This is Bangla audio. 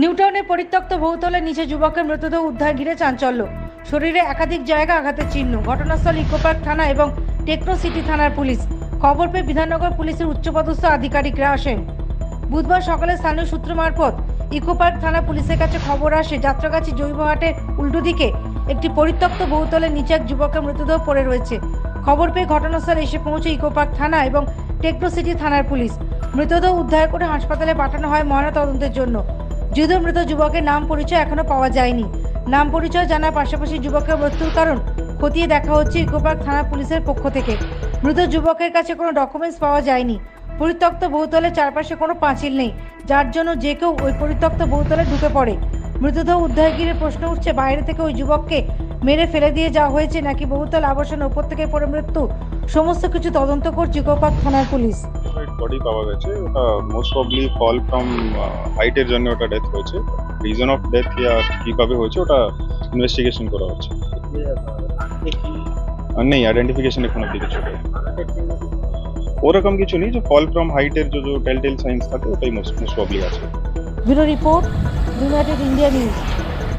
নিউটাউনে পরিত্যক্ত বহুতলের নিচে যুবকের মৃতদেহ উদ্ধার ঘিরে চাঞ্চল্য। শরীরে একাধিক জায়গা আঘাতের চিহ্ন, ঘটনাস্থল ইকোপার্ক থানা এবং টেকনো সিটি থানার পুলিশ। খবর পেয়ে বিধাননগর পুলিশের উচ্চপদস্থ আধিকারিকরা আসেন। বুধবার সকালে স্থানীয় সূত্র মারফত ইকোপার্ক থানা পুলিশের কাছে খবর আসে, যাত্রাগাছি জৈবহাটের উল্টো দিকে একটি পরিত্যক্ত বহুতলের নিচে এক যুবকের মৃতদেহ পড়ে রয়েছে। খবর পেয়ে ঘটনাস্থলে এসে পৌঁছে ইকোপার্ক থানা এবং টেকনো সিটি থানার পুলিশ। মৃতদেহ উদ্ধার করে হাসপাতালে পাঠানো হয় ময়না ময়নাতদন্তের জন্য। যদিও মৃত যুবকের নাম পরিচয় এখনও পাওয়া যায়নি। নাম পরিচয় জানার পাশাপাশি যুবকের মৃত্যুর কারণ খতিয়ে দেখা হচ্ছে ইকোপার্ক থানা পুলিশের পক্ষ থেকে। মৃত যুবকের কাছে কোনো ডকুমেন্টস পাওয়া যায়নি। পরিত্যক্ত বহুতলের চারপাশে কোনো পাঁচিল নেই, যার জন্য যে কেউ ওই পরিত্যক্ত বহুতলে ঢুকে পড়ে। মৃতদেহ উদ্ধার ঘিরে প্রশ্ন উঠছে, বাইরে থেকে ওই যুবককে মেরে ফেলে দিয়ে যাওয়া হয়েছে নাকি বহুতল আবাসন ওপর থেকে পড়ে মৃত্যু? সমস্ত কিছু তদন্ত করছে ইকোপার্ক থানার পুলিশ। বডি পাওয়া গেছে। ওটা মোস্ট প্রবলি ফল ফ্রম হাইটের জন্য ওটা ডেথ হয়েছে। রিজন অফ ডেথ ইয়া কীভাবে হয়েছে, ওটা ইনভেস্টিগেশন করা হচ্ছে। নেই আইডেন্টিফিকেশন এখন অব্দি কিছু ওরকম কিছু নেই যে ফল ফ্রম হাইটের যে যে টেল টেল সাইন্স থাকে, ওটাই মোস্ট প্রবলি আছে। Bureau report United India news